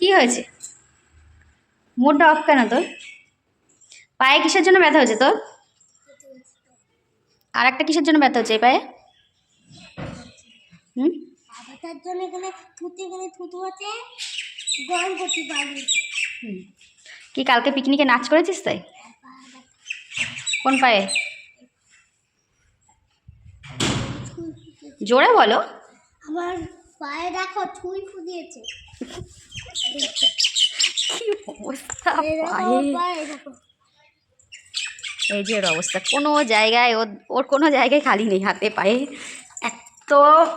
কি হয়েছে? মুডটা অফ কেন তোর? পায়ে কিসের জন্য ব্যথা হয়েছে তোর? আর একটা কিসের জন্য ব্যথা হচ্ছে এই পায়ে? হুম? তার জন্য এখানে থুতে গরম। কি কালকে পিকনিকে নাচ করেছিস তাই? কোন পায়ে? জোরে বলো। আমার পায়ে দেখো ছুঁই ফুদিয়েছে। কি অবস্থা এই যে ওর অবস্থা কোনো জায়গায় ওর ওর কোনো জায়গায় খালি নেই হাতে পায়ে। এত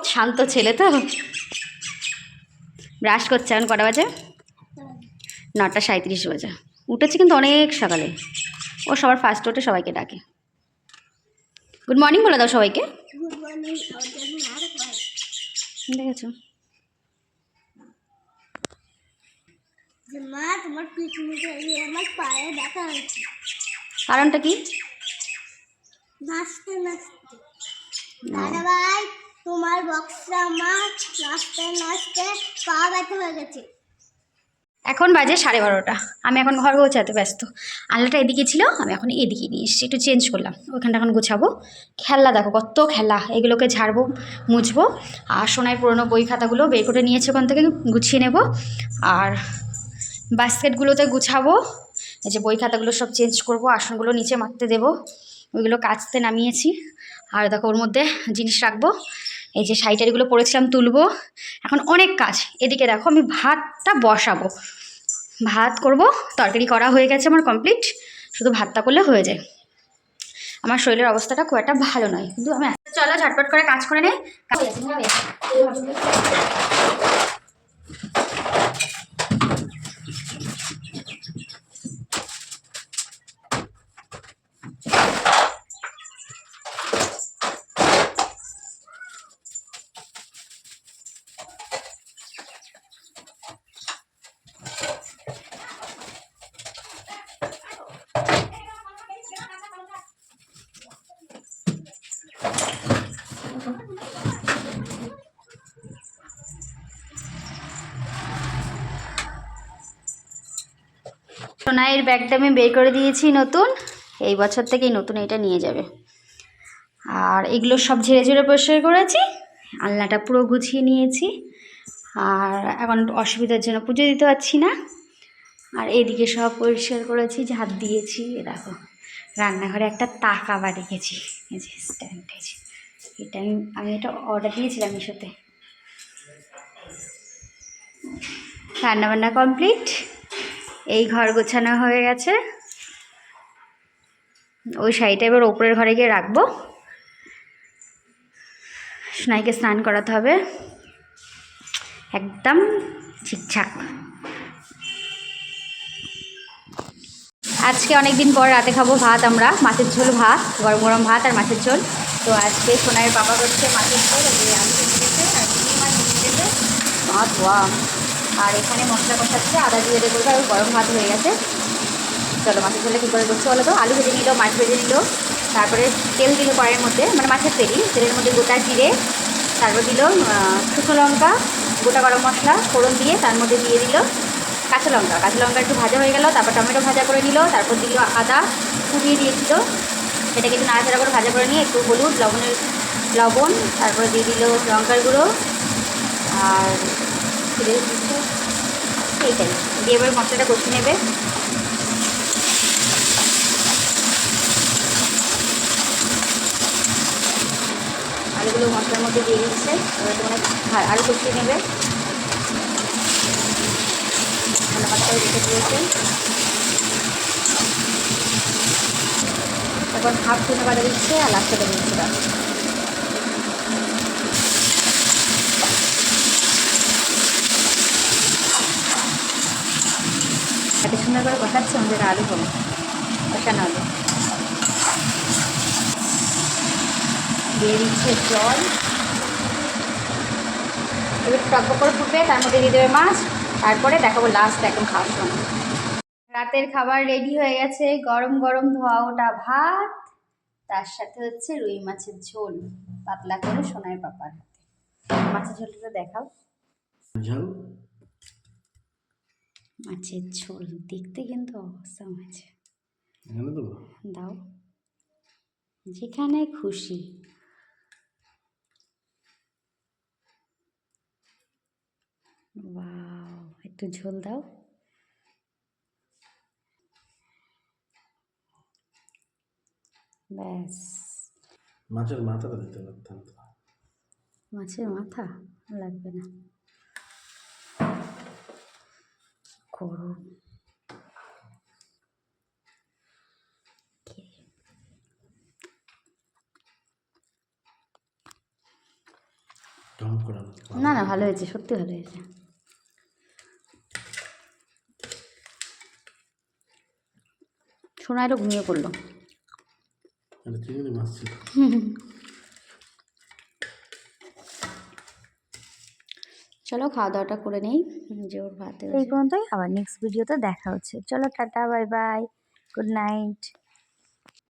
শান্ত ছেলে তো। ব্রাশ করছে এখন কটা বাজে? নটা সাঁত্রিশ বাজে। উঠেছে কিন্তু অনেক সকালে। ও সবার ফার্স্ট ওঠে সবাইকে ডাকে। গুড মর্নিং বলে দাও সবাইকে। দেখেছ? যে মা তোমার পিছনে আমার পায়ে ব্যথা হয়েছে। কারণটা কি? নাচতে নাচতে। দাদা ভাই তোমার বক্সটা আমার। নাচতে নাচতে পা ব্যথা হয়ে গেছে। এখন বাজে সাড়ে বারোটা। আমি এখন ঘর গোছাতে ব্যস্ত। আলনাটা এদিকে ছিল আমি এখন এদিকে নিয়ে এসেছি। একটু চেঞ্জ করলাম। ওইখানটা এখন গোছাবো। খেলনা দেখো কত খেলা। এগুলোকে ঝাড়বো মুছবো। আর সোনায় পুরোনো বই খাতাগুলো বের করে নিয়েছে ওখান থেকে গুছিয়ে নেব। আর বাস্কেটগুলোতে গুছাবো। এই যে বই খাতাগুলো সব চেঞ্জ করব, আসনগুলো নিচে মারতে দেবো। ওইগুলো কাচতে নামিয়েছি। আর দেখো ওর মধ্যে জিনিস রাখব। এই যে শাড়িটারিগুলো পরেছিলাম তুলবো। এখন অনেক কাজ। এদিকে দেখো আমি ভাতটা বসাবো। ভাত করব, তরকারি করা হয়ে গেছে আমার কমপ্লিট শুধু ভাতটা করলে হয়ে যায়। আমার শরীরের অবস্থাটা খুব একটা ভালো নয়। কিন্তু আমি চলো ঝটপট করে কাজ করে নেই সোনাইয়ের ব্যাগটা আমি বের করে দিয়েছি নতুন। এই বছর থেকেই নতুন এটা নিয়ে যাবে। আর এগুলো সব ঝেড়ে ঝেড়ে পরিষ্কার করেছি, আলনাটা পুরো গুছিয়ে নিয়েছি। আর এখন অসুবিধার জন্য পুজো দিতে পারছি না। আর এদিকে সব পরিষ্কার করেছি ঝাঁপ দিয়েছি দেখো। রান্নাঘরে একটা তাক আবার রেখেছি এটা আমি আমি এটা অর্ডার দিয়েছিলাম এর মিশোতে। রান্নাবান্না কমপ্লিট এই ঘর গোছানো হয়ে গেছে। ওই শাড়িটা এবার ওপরের ঘরে গিয়ে রাখব। সোনাইকে স্নান করাতে হবে। একদম ঠিকঠাক। আজকে অনেক দিন পর রাতে খাব ভাত আমরা, মাছের ঝোল ভাত, গরম গরম ভাত আর মাছের ঝোল। তো আজকে সোনাইয়ের বাবা করছে মাছের ঝোল চিংড়ি মাছ ওয়া আর এখানে মশলা কষাচ্ছে, আদা দিয়ে দেবো আর গরম ভাত হয়ে গেছে। চলো, মাছের ঝোলটা কী করে করছে বলো তো? আলু ভেজে নিল, মাছ ভেজে নিল, তারপরে তেল দিল কড়াইয়ের মধ্যে মানে মাছের তেলই। তেলের মধ্যে গোটা জিরে, তারপর দিল শুকনো লঙ্কা, গোটা গরম মশলা, ফোড়ন দিয়ে তার মধ্যে দিয়ে দিল কাঁচা লঙ্কা। কাঁচা লঙ্কা একটু ভাজা হয়ে গেল, তারপর টমেটো ভাজা করে নিল, তারপর দিল আদা, কুড়িয়ে দিয়েছিল। সেটাকে একটু নাড়াচাড়া করে ভাজা করে নিয়ে একটু হলুদ, লবণের লবণ, তারপরে দিয়ে দিল লঙ্কার গুঁড়ো, আর দিয়ে দিচ্ছে? এইটাই দিয়ে এবার মশলাটা কষিয়ে নেবে। আলুগুলো মশলার মধ্যে দিয়ে দিচ্ছে। এবার তোমার আলু কষিয়ে নেবে। দিয়েছে। এখন হাফ ধনে বাটা দিচ্ছে আর লাস্টে দিচ্ছে এত সুন্দর করে কষাচ্ছে আমাদের আলু কম কষানো আলু দিয়ে দিচ্ছে জল। এবার টক করে ফুটবে তার মধ্যে দিয়ে দেবে মাছ। তারপরে দেখাবো লাস্ট একদম খাওয়ার সময়। রাতের খাবার রেডি হয়ে গেছে, গরম গরম ধোয়া ওটা ভাত। তার সাথে হচ্ছে রুই মাছের ঝোল, পাতলা করে সোনার পাপার মাছের ঝোলটা দেখাও। ঝাল? মাছের ঝোল দেখতে কিন্তু অবস্থা আছে দাও। যেখানে খুশি। ওয়াও একটু ঝোল দাও। ব্যাস। মাছের মাথাটা দিতে পারতাম মাছের মাথা লাগবে না। গরম টম করা না না ভালো হয়েছে সত্যি ভালো হয়েছে সোনাইরও ঘুমিয়ে পড়ল এটা চিংড়ি মাছ ছিল চলো খাওয়া দাওয়াটা করে নেই। যে ওর ভাতে এই পর্যন্তই, আবার নেক্সট ভিডিওতে দেখা হচ্ছে। চলো tata bye bye good night